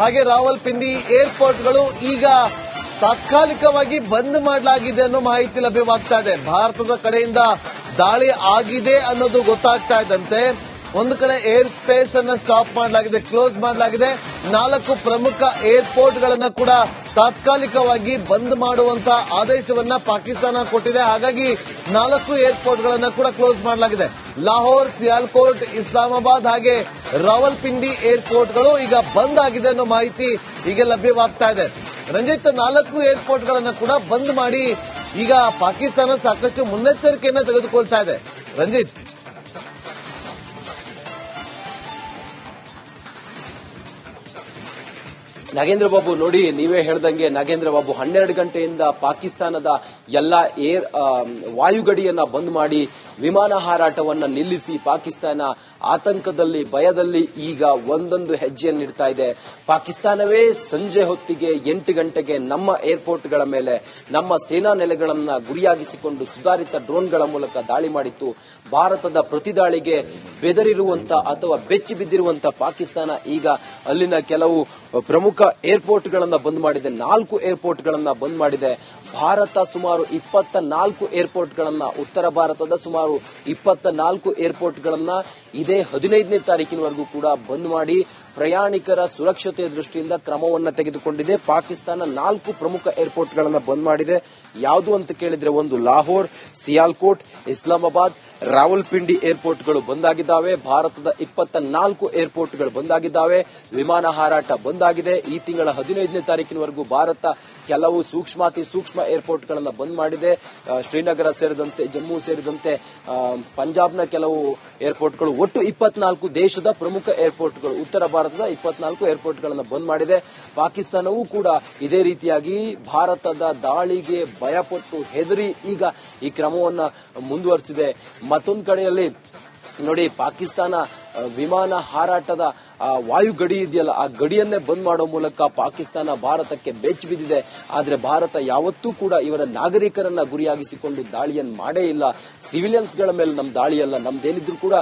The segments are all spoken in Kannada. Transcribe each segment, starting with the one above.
ಹಾಗೆ ರಾವಲ್ಪಿಂಡಿ ಏರ್ಪೋರ್ಟ್ಗಳು ಈಗ ತಾತ್ಕಾಲಿಕವಾಗಿ ಬಂದ್ ಮಾಡಲಾಗಿದೆ ಅನ್ನೋ ಮಾಹಿತಿ ಲಭ್ಯವಾಗ್ತಾ ಇದೆ. ಭಾರತದ ಕಡೆಯಿಂದ ದಾಳಿ ಆಗಿದೆ ಅನ್ನೋದು ಗೊತ್ತಾಗ್ತಾ ಇದ್ದಂತೆ. ಒಂದು ಕಡೆ ಏರ್ ಸ್ಪೇಸ್ ಅನ್ನ ಸ್ಟಾಪ್ ಮಾಡಲಾಗಿದೆ ಕ್ಲೋಸ್ ಮಾಡಲಾಗಿದೆ. ನಾಲ್ಕು ಪ್ರಮುಖ ಏರ್ಪೋರ್ಟ್ ಗಳನ್ನ ಕೂಡ ತಾತ್ಕಾಲಿಕವಾಗಿ ಬಂದ್ ಮಾಡುವಂತ ಆದೇಶವನ್ನ ಪಾಕಿಸ್ತಾನ ಕೊಟ್ಟಿದೆ. ಹಾಗಾಗಿ ನಾಲ್ಕು ಏರ್ಪೋರ್ಟ್ ಗಳನ್ನ ಕೂಡ ಕ್ಲೋಸ್ ಮಾಡಲಾಗಿದೆ. ಲಾಹೋರ್, ಸಿಯಾಲ್ಕೋಟ್, ಇಸ್ಲಾಮಾಬಾದ್ ಹಾಗೆ ರಾವಲ್ಪಿಂಡಿ ಏರ್ಪೋರ್ಟ್ಗಳು ಈಗ ಬಂದ್ ಆಗಿದೆ ಅನ್ನೋ ಮಾಹಿತಿ ಈಗ ಲಭ್ಯವಾಗ್ತಾ ಇದೆ. ರಂಜಿತ್, ನಾಲ್ಕು ಏರ್ಪೋರ್ಟ್ ಗಳನ್ನ ಕೂಡ ಬಂದ್ ಮಾಡಿ ಈಗ ಪಾಕಿಸ್ತಾನ ಸಾಕಷ್ಟು ಮುನ್ನೆಚ್ಚರಿಕೆಯನ್ನ ತೆಗೆದುಕೊಳ್ತಾ ಇದೆ. ರಂಜಿತ್. ನಾಗೇಂದ್ರ ಬಾಬು, ನೋಡಿ, ನೀವೇ ಹೇಳ್ದಂಗೆ ನಾಗೇಂದ್ರ ಬಾಬು ಹನ್ನೆರಡು ಗಂಟೆಯಿಂದ ಪಾಕಿಸ್ತಾನದ ಎಲ್ಲ ಏರ್ ವಾಯುಗಡಿಯನ್ನ ಬಂದ್ ಮಾಡಿ ವಿಮಾನ ಹಾರಾಟವನ್ನು ನಿಲ್ಲಿಸಿ ಪಾಕಿಸ್ತಾನ ಆತಂಕದಲ್ಲಿ, ಭಯದಲ್ಲಿ ಈಗ ಒಂದೊಂದು ಹೆಜ್ಜೆಯನ್ನಿಡ್ತಾ ಇದೆ. ಪಾಕಿಸ್ತಾನವೇ ಸಂಜೆ ಹೊತ್ತಿಗೆ ಎಂಟು ಗಂಟೆಗೆ ನಮ್ಮ ಏರ್ಪೋರ್ಟ್ಗಳ ಮೇಲೆ, ನಮ್ಮ ಸೇನಾ ನೆಲೆಗಳನ್ನ ಗುರಿಯಾಗಿಸಿಕೊಂಡು ಸುಧಾರಿತ ಡ್ರೋನ್ಗಳ ಮೂಲಕ ದಾಳಿ ಮಾಡಿತ್ತು. ಭಾರತದ ಪ್ರತಿದಾಳಿಗೆ ಬೆದರಿರುವಂತ ಅಥವಾ ಬೆಚ್ಚಿ ಬಿದ್ದಿರುವಂತಹ ಪಾಕಿಸ್ತಾನ ಈಗ ಅಲ್ಲಿನ ಕೆಲವು ಪ್ರಮುಖ ಏರ್ಪೋರ್ಟ್ಗಳನ್ನು ಬಂದ್ ಮಾಡಿದೆ. ನಾಲ್ಕು ಏರ್ಪೋರ್ಟ್ಗಳನ್ನು ಬಂದ್ ಮಾಡಿದೆ. ಭಾರತ ಸುಮಾರು ಇಪ್ಪತ್ತ ನಾಲ್ಕು ಏರ್ಪೋರ್ಟ್ಗಳನ್ನು ಉತ್ತರ ಭಾರತದ ಸುಮಾರು ಇಪ್ಪತ್ತ ನಾಲ್ಕು ಏರ್ಪೋರ್ಟ್ಗಳನ್ನ ಇದೇ ಹದಿನೈದನೇ ತಾರೀಕಿನವರೆಗೂ ಕೂಡ ಬಂದ್ ಮಾಡಿ ಪ್ರಯಾಣಿಕರ ಸುರಕ್ಷತೆಯ ದೃಷ್ಟಿಯಿಂದ ಕ್ರಮವನ್ನು ತೆಗೆದುಕೊಂಡಿದೆ. ಪಾಕಿಸ್ತಾನ ನಾಲ್ಕು ಪ್ರಮುಖ ಏರ್ಪೋರ್ಟ್ಗಳನ್ನು ಬಂದ್ ಮಾಡಿದೆ. ಯಾವುದು ಅಂತ ಕೇಳಿದ್ರೆ ಒಂದು ಲಾಹೋರ್, ಸಿಯಾಲ್ಕೋಟ್, ಇಸ್ಲಾಮಾಬಾದ್, ರಾವಲ್ಪಿಂಡಿ ಏರ್ಪೋರ್ಟ್ಗಳು ಬಂದಾಗಿದ್ದಾವೆ. ಭಾರತದ ಇಪ್ಪತ್ತ ನಾಲ್ಕು ಏರ್ಪೋರ್ಟ್ಗಳು ಬಂದಾಗಿದ್ದಾವೆ. ವಿಮಾನ ಹಾರಾಟ ಬಂದಾಗಿದೆ. ಈ ತಿಂಗಳ ಹದಿನೈದನೇ ತಾರೀಕಿನವರೆಗೂ ಭಾರತ ಕೆಲವು ಸೂಕ್ಷ್ಮಾತಿ ಸೂಕ್ಷ್ಮ ಏರ್ಪೋರ್ಟ್ಗಳನ್ನ ಬಂದ್ ಮಾಡಿದೆ. ಶ್ರೀನಗರ ಸೇರಿದಂತೆ, ಜಮ್ಮು ಸೇರಿದಂತೆ ಪಂಜಾಬ್ನ ಕೆಲವು ಏರ್ಪೋರ್ಟ್ಗಳು, ಒಟ್ಟು ಇಪ್ಪತ್ನಾಲ್ಕು ದೇಶದ ಪ್ರಮುಖ ಏರ್ಪೋರ್ಟ್ಗಳು, ಉತ್ತರ ಭಾರತದ ಇಪ್ಪತ್ನಾಲ್ಕು ಏರ್ಪೋರ್ಟ್ಗಳನ್ನ ಬಂದ್ ಮಾಡಿದೆ. ಪಾಕಿಸ್ತಾನವೂ ಕೂಡ ಇದೇ ರೀತಿಯಾಗಿ ಭಾರತದ ದಾಳಿಗೆ ಭಯಪಟ್ಟು ಹೆದರಿ ಈಗ ಈ ಕ್ರಮವನ್ನ ಮುಂದುವರಿಸಿದೆ. ಮತ್ತೊಂದು ಕಡೆಯಲ್ಲಿ ನೋಡಿ, ಪಾಕಿಸ್ತಾನ ವಿಮಾನ ಹಾರಾಟದ ಆ, ವಾಯು ಗಡಿ ಇದೆಯಲ್ಲ ಆ ಗಡಿಯನ್ನೇ ಬಂದ್ ಮಾಡೋ ಮೂಲಕ ಪಾಕಿಸ್ತಾನ ಭಾರತಕ್ಕೆ ಬೆಚ್ಚ ಬಿದ್ದಿದೆ. ಆದ್ರೆ ಭಾರತ ಯಾವತ್ತೂ ಕೂಡ ಇವರ ನಾಗರಿಕರನ್ನ ಗುರಿಯಾಗಿಸಿಕೊಂಡು ದಾಳಿಯನ್ನು ಮಾಡೇ ಇಲ್ಲ. ಸಿವಿಲಿಯನ್ಸ್ಗಳ ಮೇಲೆ ನಮ್ ದಾಳಿಯಲ್ಲ ನಮ್ದೇನಿದ್ರು ಕೂಡ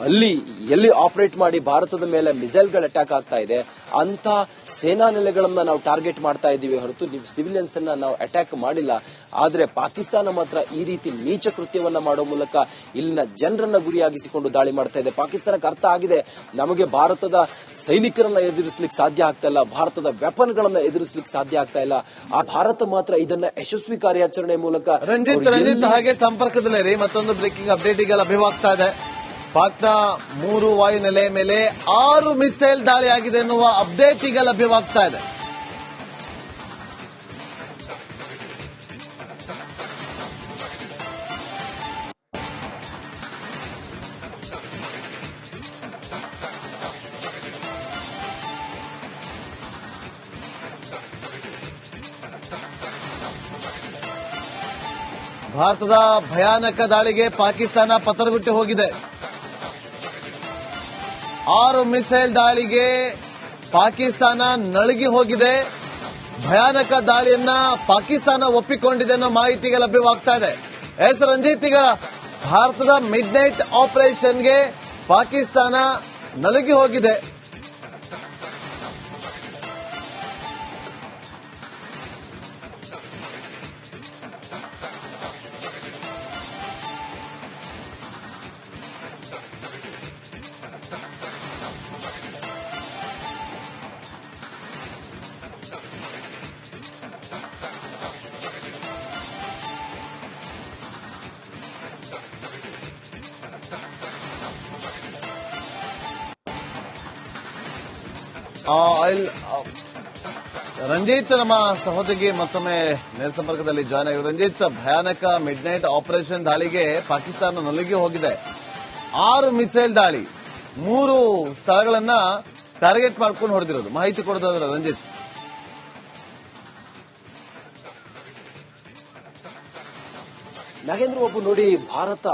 ಅಲ್ಲಿ ಎಲ್ಲಿ ಆಪರೇಟ್ ಮಾಡಿ ಭಾರತದ ಮೇಲೆ ಮಿಸೈಲ್ಗಳು ಅಟ್ಯಾಕ್ ಆಗ್ತಾ ಇದೆ ಅಂತ ಸೇನಾ ನೆಲೆಗಳನ್ನ ನಾವು ಟಾರ್ಗೆಟ್ ಮಾಡ್ತಾ ಇದ್ದೀವಿ ಹೊರತು ನೀವು ಸಿವಿಲಿಯನ್ಸ್ ಅನ್ನ ನಾವು ಅಟ್ಯಾಕ್ ಮಾಡಿಲ್ಲ. ಆದ್ರೆ ಪಾಕಿಸ್ತಾನ ಮಾತ್ರ ಈ ರೀತಿ ನೀಚ ಕೃತ್ಯವನ್ನ ಮಾಡೋ ಮೂಲಕ ಇಲ್ಲಿನ ಜನರನ್ನ ಗುರಿಯಾಗಿಸಿಕೊಂಡು ದಾಳಿ ಮಾಡ್ತಾ ಇದೆ. ಪಾಕಿಸ್ತಾನಕ್ಕೆ ಅರ್ಥ ಆಗಿದೆ ನಮಗೆ ಭಾರತದ ಸೈನಿಕರನ್ನ ಎದುರಿಸಲಿಕ್ಕೆ ಸಾಧ್ಯ ಆಗ್ತಾ ಇಲ್ಲ. ಭಾರತದ ವೆಪನ್ಗಳನ್ನ ಎದುರಿಸಲಿಕ್ಕೆ ಸಾಧ್ಯ ಆಗ್ತಾ ಇಲ್ಲ. ಆ ಭಾರತ ಮಾತ್ರ ಇದನ್ನ ಯಶಸ್ವಿ ಕಾರ್ಯಾಚರಣೆ ಮೂಲಕ ರಂಜಿತ್ ರಂಜಿತ್ ಹಾಗೆ ಸಂಪರ್ಕದಲ್ಲೇ ರೀ ಮತ್ತೊಂದು ಬ್ರೇಕಿಂಗ್ ಅಪ್ಡೇಟ್ ಈಗ ಲಭ್ಯವಾಗ್ತಾ ಇದೆ. ಪಾಕ್ನ ಮೂರು ವಾಯುನೆಲೆ ಮೇಲೆ ಆರು ಮಿಸೈಲ್ ದಾಳಿ ಆಗಿದೆ ಎನ್ನುವ ಅಪ್ಡೇಟ್ ಈಗ ಲಭ್ಯವಾಗ್ತಾ ಇದೆ. ಭಾರತದ ಭಯಾನಕ ದಾಳಿಗೆ ಪಾಕಿಸ್ತಾನ ಪತರಬಿಟ್ಟು ಹೋಗಿದೆ. ಆರು ಮಿಸೈಲ್ ದಾಳಿಗೆ ಪಾಕಿಸ್ತಾನ ನಳುಗಿ ಹೋಗಿದೆ. ಭಯಾನಕ ದಾಳಿಯನ್ನ ಪಾಕಿಸ್ತಾನ ಒಪ್ಪಿಕೊಂಡಿದೆ ಅನ್ನೋ ಮಾಹಿತಿಗೆ ಲಭ್ಯವಾಗ್ತಾ ಇದೆ. ಎಸ್ ರಂಜಿತ್, ಈಗ ಭಾರತದ ಮಿಡ್ ನೈಟ್ ಆಪರೇಷನ್ಗೆ ಪಾಕಿಸ್ತಾನ ನಲುಗಿ ಹೋಗಿದೆ. ರಂಜಿತ್ ನಮ್ಮ ಸಹೋದರಿಗೆ ಮತ್ತೊಮ್ಮೆ ನೇರ ಸಂಪರ್ಕದಲ್ಲಿ ಜಾಯ್ನ್ ಆಗಿದೆ ರಂಜಿತ್ ಭಯಾನಕ ಮಿಡ್ ನೈಟ್ ಆಪರೇಷನ್ ದಾಳಿಗೆ ಪಾಕಿಸ್ತಾನ ನಲುಗಿ ಹೋಗಿದೆ. ಆರು ಮಿಸೈಲ್ ದಾಳಿ, ಮೂರು ಸ್ಥಳಗಳನ್ನ ಟಾರ್ಗೆಟ್ ಮಾಡ್ಕೊಂಡು ಹೊಡೆದಿರೋದು. ಮಾಹಿತಿ ಕೊಡೋದಾದ್ರೆ ರಂಜಿತ್. ನಾಗೇಂದ್ರ ಬಾಬು ನೋಡಿ, ಭಾರತ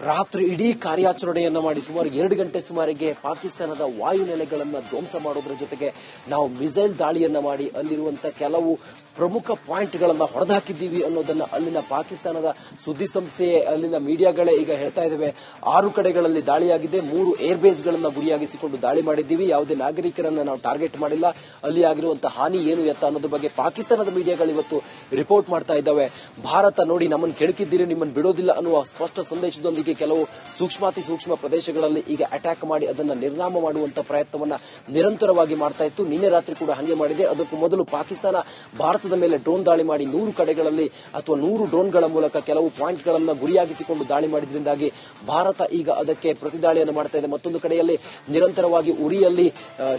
ರಾತ್ರಿ ಇಡೀ ಕಾರ್ಯಾಚರಣೆಯನ್ನ ಮಾಡಿ ಸುಮಾರು ಎರಡು ಗಂಟೆ ಸುಮಾರಿಗೆ ಪಾಕಿಸ್ತಾನದ ವಾಯುನೆಲೆಗಳನ್ನ ಧ್ವಂಸ ಮಾಡೋದ್ರ ಜೊತೆಗೆ ನಾವು ಮಿಸೈಲ್ ದಾಳಿಯನ್ನ ಮಾಡಿ ಅಲ್ಲಿರುವಂತ ಕೆಲವು ಪ್ರಮುಖ ಪಾಯಿಂಟ್ಗಳನ್ನ ಹೊಡೆದಾಕಿದ್ದೀವಿ ಅನ್ನೋದನ್ನ ಅಲ್ಲಿನ ಪಾಕಿಸ್ತಾನದ ಸುದ್ದಿ ಸಂಸ್ಥೆ, ಅಲ್ಲಿನ ಮೀಡಿಯಾಗಳೇ ಈಗ ಹೇಳ್ತಾ ಇದ್ದಾವೆ ಆರು ಕಡೆಗಳಲ್ಲಿ ದಾಳಿಯಾಗಿದೆ, ಮೂರು ಏರ್ ಬೇಸ್ ಗಳನ್ನ ಗುರಿಯಾಗಿಸಿಕೊಂಡು ದಾಳಿ ಮಾಡಿದ್ದೀವಿ. ಯಾವುದೇ ನಾಗರಿಕರನ್ನ ನಾವು ಟಾರ್ಗೆಟ್ ಮಾಡಿಲ್ಲ. ಅಲ್ಲಿ ಆಗಿರುವಂತಹ ಹಾನಿ ಏನು ಎತ್ತ ಅನ್ನೋದ್ರ ಬಗ್ಗೆ ಪಾಕಿಸ್ತಾನದ ಮೀಡಿಯಾಗಳು ಇವತ್ತು ರಿಪೋರ್ಟ್ ಮಾಡ್ತಾ ಇದ್ದಾವೆ ಭಾರತ ನೋಡಿ ನಮ್ಮನ್ನು ಕೆಣಕಿದ್ದೀರಿ ನಿಮ್ಮನ್ನು ಬಿಡೋದಿಲ್ಲ ಅನ್ನುವ ಸ್ಪಷ್ಟ ಸಂದೇಶದೊಂದಿಗೆ ಕೆಲವು ಸೂಕ್ಷ್ಮಾತಿ ಸೂಕ್ಷ್ಮ ಪ್ರದೇಶಗಳಲ್ಲಿ ಈಗ ಅಟ್ಯಾಕ್ ಮಾಡಿ ಅದನ್ನ ನಿರ್ನಾಮ ಮಾಡುವಂತ ಪ್ರಯತ್ನವನ್ನ ನಿರಂತರವಾಗಿ ಮಾಡ್ತಾ ಇತ್ತು. ನಿನ್ನೆ ರಾತ್ರಿ ಕೂಡ ಹಂಗೆ ಮಾಡಿದೆ. ಅದಕ್ಕೂ ಮೊದಲು ಪಾಕಿಸ್ತಾನ ಭಾರತದ ಮೇಲೆ ಡ್ರೋನ್ ದಾಳಿ ಮಾಡಿ ನೂರು ಕಡೆಗಳಲ್ಲಿ ಅಥವಾ ನೂರು ಡ್ರೋನ್ಗಳ ಮೂಲಕ ಕೆಲವು ಪಾಯಿಂಟ್ಗಳನ್ನು ಗುರಿಯಾಗಿಸಿಕೊಂಡು ದಾಳಿ ಮಾಡಿದ್ರಿಂದಾಗಿ ಭಾರತ ಈಗ ಅದಕ್ಕೆ ಪ್ರತಿದಾಳಿಯನ್ನು ಮಾಡ್ತಾ ಇದೆ. ಮತ್ತೊಂದು ಕಡೆಯಲ್ಲಿ ನಿರಂತರವಾಗಿ ಉರಿಯಲ್ಲಿ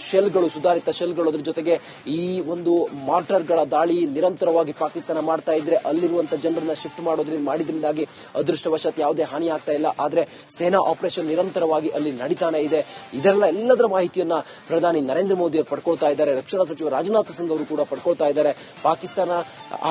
ಶೆಲ್ಗಳು, ಸುಧಾರಿತ ಶೆಲ್ಗಳು ಅದರ ಜೊತೆಗೆ ಈ ಒಂದು ಮಾರ್ಟರ್ಗಳ ದಾಳಿ ನಿರಂತರವಾಗಿ ಪಾಕಿಸ್ತಾನ ಮಾಡ್ತಾ ಇದ್ರೆ ಅಲ್ಲಿರುವಂತಹ ಜನರನ್ನ ಶಿಫ್ಟ್ ಮಾಡೋದ್ರಿಂದ ಮಾಡಿದ್ರಿಂದಾಗಿ ಅದೃಷ್ಟವಶಾತ್ ಯಾವುದೇ ಹಾನಿ ಆಗ್ತಾ ಇಲ್ಲ. ಆದ್ರೆ ಸೇನಾ ಆಪರೇಷನ್ ನಿರಂತರವಾಗಿ ಅಲ್ಲಿ ನಡೀತಾನೆ ಇದೆ. ಇದೆಲ್ಲ ಎಲ್ಲದರ ಮಾಹಿತಿಯನ್ನ ಪ್ರಧಾನಿ ನರೇಂದ್ರ ಮೋದಿ ಅವರು ಪಡ್ಕೊಳ್ತಾ ಇದ್ದಾರೆ. ರಕ್ಷಣಾ ಸಚಿವ ರಾಜನಾಥ್ ಸಿಂಗ್ ಅವರು ಕೂಡ ಪಡ್ಕೊಳ್ತಾ ಇದ್ದಾರೆ. ಪಾಕಿಸ್ತಾನ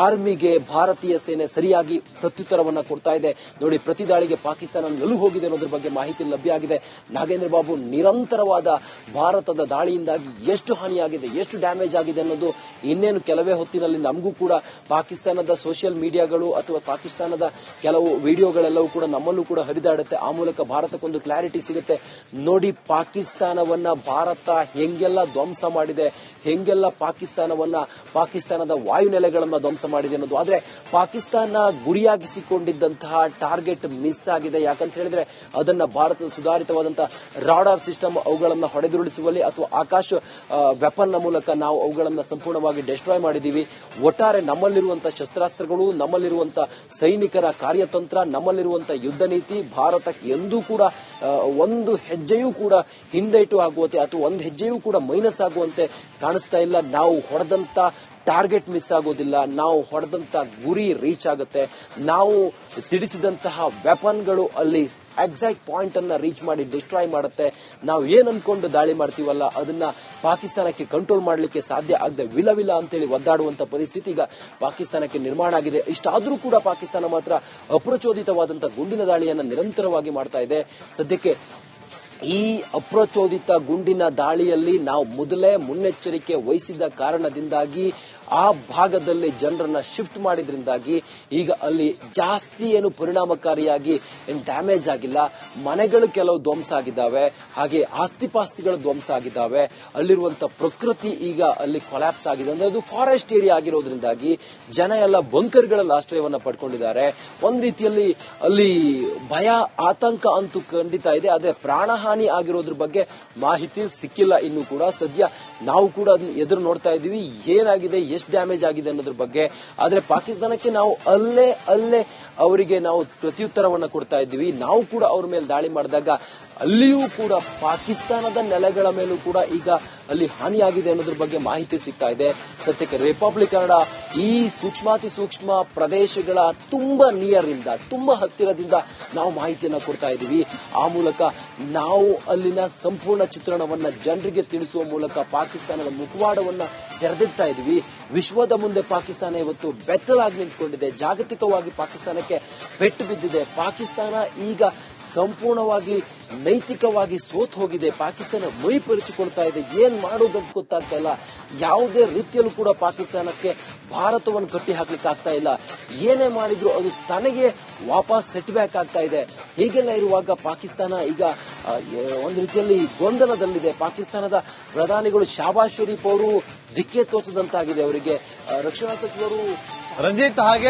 ಆರ್ಮಿಗೆ ಭಾರತೀಯ ಸೇನೆ ಸರಿಯಾಗಿ ಪ್ರತ್ಯುತ್ತರವನ್ನ ಕೊಡ್ತಾ ಇದೆ. ನೋಡಿ, ಪ್ರತಿ ದಾಳಿಗೆ ಪಾಕಿಸ್ತಾನ ನಲು ಹೋಗಿದೆ ಅನ್ನೋದ್ರ ಬಗ್ಗೆ ಮಾಹಿತಿ ಲಭ್ಯ ಆಗಿದೆ. ನಾಗೇಂದ್ರ ಬಾಬು ನಿರಂತರವಾದ ಭಾರತದ ದಾಳಿಯಿಂದಾಗಿ ಎಷ್ಟು ಹಾನಿಯಾಗಿದೆ, ಎಷ್ಟು ಡ್ಯಾಮೇಜ್ ಆಗಿದೆ ಅನ್ನೋದು ಇನ್ನೇನು ಕೆಲವೇ ಹೊತ್ತಿನಲ್ಲಿ ನಮಗೂ ಕೂಡ ಪಾಕಿಸ್ತಾನದ ಸೋಷಿಯಲ್ ಮೀಡಿಯಾಗಳು ಅಥವಾ ಪಾಕಿಸ್ತಾನದ ಕೆಲವು ವಿಡಿಯೋಗಳೆಲ್ಲವೂ ಕೂಡ ನಮ್ಮಲ್ಲೂ ಕೂಡ ಹರಿದಾಡುತ್ತೆ ಆ ಮೂಲಕ ಭಾರತಕ್ಕೊಂದು ಕ್ಲಾರಿಟಿ ಸಿಗುತ್ತೆ. ನೋಡಿ, ಪಾಕಿಸ್ತಾನವನ್ನ ಭಾರತ ಹೆಂಗೆಲ್ಲ ಧ್ವಂಸ ಮಾಡಿದೆ, ಹೆಂಗೆಲ್ಲ ಪಾಕಿಸ್ತಾನವನ್ನ, ಪಾಕಿಸ್ತಾನದ ವಾಯುನೆಲೆಗಳನ್ನ ಧ್ವಂಸ ಮಾಡಿದೆ ಅನ್ನೋದು. ಆದ್ರೆ, ಪಾಕಿಸ್ತಾನ ಗುರಿಯಾಗಿಸಿಕೊಂಡಿದ್ದಂತಹ ಟಾರ್ಗೆಟ್ ಮಿಸ್ ಆಗಿದೆ. ಯಾಕಂತ ಹೇಳಿದ್ರೆ, ಅದನ್ನ ಭಾರತದ ಸುಧಾರಿತವಾದಂತಹ ರಾಡಾರ್ ಸಿಸ್ಟಮ್ ಅವುಗಳನ್ನ ಹೊಡೆದುರುಳಿಸುವಲ್ಲಿ ಅಥವಾ ಆಕಾಶ ವೆಪನ್ನ ಮೂಲಕ ನಾವು ಅವುಗಳನ್ನ ಸಂಪೂರ್ಣವಾಗಿ ಡೆಸ್ಟ್ರಾಯ್ ಮಾಡಿದೀವಿ ಒಟ್ಟಾರೆ ನಮ್ಮಲ್ಲಿರುವಂತಹ ಶಸ್ತ್ರಾಸ್ತ್ರಗಳು ನಮ್ಮಲ್ಲಿರುವಂತಹ ಸೈನಿಕರ ಕಾರ್ಯತಂತ್ರ ನಮ್ಮಲ್ಲಿರುವಂತಹ ಯುದ್ಧ ನೀತಿ ಭಾರತಕ್ಕೆ ಎಂದೂ ಕೂಡ ಒಂದು ಹೆಜ್ಜೆಯೂ ಕೂಡ ಹಿಂದೇಟು ಆಗುವಂತೆ ಅಥವಾ ಒಂದು ಹೆಜ್ಜೆಯೂ ಕೂಡ ಮೈನಸ್ ಆಗುವಂತೆ ಕಾಣಿಸ್ತಾ ಇಲ್ಲ. ನಾವು ಹೊಡೆದಂತ ಟಾರ್ಗೆಟ್ ಮಿಸ್ ಆಗೋದಿಲ್ಲ. ನಾವು ಹೊಡೆದಂತ ಗುರಿ ರೀಚ್ ಆಗುತ್ತೆ. ನಾವು ಸಿಡಿಸಿದಂತಹ ವೆಪನ್ಗಳು ಅಲ್ಲಿ ಎಕ್ಸಾಕ್ಟ್ ಪಾಯಿಂಟ್ ಅನ್ನ ರೀಚ್ ಮಾಡಿ ಡಿಸ್ಟ್ರಾಯ್ ಮಾಡುತ್ತೆ. ನಾವು ಏನ್ ಅನ್ಕೊಂಡು ದಾಳಿ ಮಾಡ್ತೀವಲ್ಲ, ಅದನ್ನ ಪಾಕಿಸ್ತಾನಕ್ಕೆ ಕಂಟ್ರೋಲ್ ಮಾಡಲಿಕ್ಕೆ ಸಾಧ್ಯ ಆಗದೆ ವಿಲವಿಲ ವಿಲ ಅಂತೇಳಿ ಒದ್ದಾಡುವಂತ ಪರಿಸ್ಥಿತಿ ಈಗ ಪಾಕಿಸ್ತಾನಕ್ಕೆ ನಿರ್ಮಾಣ ಆಗಿದೆ. ಇಷ್ಟಾದ್ರೂ ಕೂಡ ಪಾಕಿಸ್ತಾನ ಮಾತ್ರ ಅಪ್ರಚೋದಿತವಾದಂತಹ ಗುಂಡಿನ ದಾಳಿಯನ್ನ ನಿರಂತರವಾಗಿ ಮಾಡ್ತಾ ಇದೆ. ಸದ್ಯಕ್ಕೆ ಈ ಅಪ್ರಚೋದಿತ ಗುಂಡಿನ ದಾಳಿಯಲ್ಲಿ ನಾವು ಮೊದಲೇ ಮುನ್ನೆಚ್ಚರಿಕೆ ವಹಿಸಿದ ಕಾರಣದಿಂದಾಗಿ ಆ ಭಾಗದಲ್ಲಿ ಜನರನ್ನ ಶಿಫ್ಟ್ ಮಾಡಿದ್ರಿಂದಾಗಿ ಈಗ ಅಲ್ಲಿ ಜಾಸ್ತಿ ಏನು ಪರಿಣಾಮಕಾರಿಯಾಗಿ ಏನು ಡ್ಯಾಮೇಜ್ ಆಗಿಲ್ಲ. ಮನೆಗಳು ಕೆಲವು ಧ್ವಂಸ ಆಗಿದ್ದಾವೆ. ಹಾಗೆ ಆಸ್ತಿಪಾಸ್ತಿಗಳು ಧ್ವಂಸ ಆಗಿದ್ದಾವೆ. ಅಲ್ಲಿರುವಂತ ಪ್ರಕೃತಿ ಈಗ ಅಲ್ಲಿ ಕೊಲ್ಯಾಪ್ಸ್ ಆಗಿದೆ. ಅಂದ್ರೆ ಅದು ಫಾರೆಸ್ಟ್ ಏರಿಯಾ ಆಗಿರೋದ್ರಿಂದಾಗಿ ಜನ ಎಲ್ಲ ಬಂಕರ್ಗಳಲ್ಲಿ ಆಶ್ರಯವನ್ನ ಪಡ್ಕೊಂಡಿದ್ದಾರೆ. ಒಂದ್ ರೀತಿಯಲ್ಲಿ ಅಲ್ಲಿ ಭಯ, ಆತಂಕ ಅಂತೂ ಖಂಡಿತ ಇದೆ. ಆದ್ರೆ ಪ್ರಾಣಹಾನಿ ಆಗಿರೋದ್ರ ಬಗ್ಗೆ ಮಾಹಿತಿ ಸಿಕ್ಕಿಲ್ಲ ಇನ್ನು ಕೂಡ. ಸದ್ಯ ನಾವು ಕೂಡ ಅದನ್ನ ಎದುರು ನೋಡ್ತಾ ಇದೀವಿ ಏನಾಗಿದೆ ಎಷ್ಟು ಡ್ಯಾಮೇಜ್ ಆಗಿದೆ ಅನ್ನೋದ್ರ ಬಗ್ಗೆ. ಆದ್ರೆ ಪಾಕಿಸ್ತಾನಕ್ಕೆ ನಾವು ಅಲ್ಲೇ ಅಲ್ಲೇ ಅವರಿಗೆ ನಾವು ಪ್ರತ್ಯುತ್ತರವನ್ನ ಕೊಡ್ತಾ ಇದ್ದೀವಿ. ನಾವು ಕೂಡ ಅವ್ರ ಮೇಲೆ ದಾಳಿ ಮಾಡಿದಾಗ ಅಲ್ಲಿಯೂ ಕೂಡ ಪಾಕಿಸ್ತಾನದ ನೆಲೆಗಳ ಮೇಲೂ ಕೂಡ ಈಗ ಅಲ್ಲಿ ಹಾನಿಯಾಗಿದೆ ಅನ್ನೋದ್ರ ಬಗ್ಗೆ ಮಾಹಿತಿ ಸಿಗ್ತಾ ಇದೆ. ಸದ್ಯಕ್ಕೆ ರಿಪಬ್ಲಿಕ್ ಕನ್ನಡ ಈ ಸೂಕ್ಷ್ಮಾತಿ ಸೂಕ್ಷ್ಮ ಪ್ರದೇಶಗಳ ತುಂಬಾ ನಿಯರ್ ಇಂದ, ತುಂಬಾ ಹತ್ತಿರದಿಂದ ನಾವು ಮಾಹಿತಿಯನ್ನ ಕೊಡ್ತಾ ಇದ್ದೀವಿ ಆ ಮೂಲಕ ನಾವು ಅಲ್ಲಿನ ಸಂಪೂರ್ಣ ಚಿತ್ರಣವನ್ನ ಜನರಿಗೆ ತಿಳಿಸುವ ಮೂಲಕ ಪಾಕಿಸ್ತಾನದ ಮುಖವಾಡವನ್ನ ತೆರೆದಿಡ್ತಾ ಇದೀವಿ. ವಿಶ್ವದ ಮುಂದೆ ಪಾಕಿಸ್ತಾನ ಇವತ್ತು ಬೆತ್ತಲಾಗಿ ನಿಂತ್ಕೊಂಡಿದೆ. ಜಾಗತಿಕವಾಗಿ ಪಾಕಿಸ್ತಾನಕ್ಕೆ ಪೆಟ್ಟು ಬಿದ್ದಿದೆ. ಪಾಕಿಸ್ತಾನ ಈಗ ಸಂಪೂರ್ಣವಾಗಿ ನೈತಿಕವಾಗಿ ಸೋತ್ ಹೋಗಿದೆ. ಪಾಕಿಸ್ತಾನ ಮೈ ಪರಿಚಿಕೊಳ್ತಾ ಇದೆ. ಏನ್ ಮಾಡೋದಂತ ಗೊತ್ತಾಗ್ತಾ ಇಲ್ಲ. ಯಾವುದೇ ರೀತಿಯಲ್ಲೂ ಕೂಡ ಪಾಕಿಸ್ತಾನಕ್ಕೆ ಭಾರತವನ್ನು ಕಟ್ಟಿ ಹಾಕ್ಲಿಕ್ಕೆ ಆಗ್ತಾ ಇಲ್ಲ. ಏನೇ ಮಾಡಿದ್ರು ಅದು ತನಗೆ ವಾಪಸ್ ಸೆಟ್ ಬ್ಯಾಕ್ ಆಗ್ತಾ ಇದೆ. ಹೀಗೆಲ್ಲ ಇರುವಾಗ ಪಾಕಿಸ್ತಾನ ಈಗ ಒಂದು ರೀತಿಯಲ್ಲಿ ಗೊಂದಲದಲ್ಲಿದೆ. ಪಾಕಿಸ್ತಾನದ ಪ್ರಧಾನಿಗಳು ಶಾಬಾಜ್ ಶರೀಫ್ ಅವರು ದಿಕ್ಕೆ ತೋಚದಂತಾಗಿದೆ ಅವರಿಗೆ. ರಕ್ಷಣಾ ಸಚಿವರು ರಂಜಿತ್, ಹಾಗೆ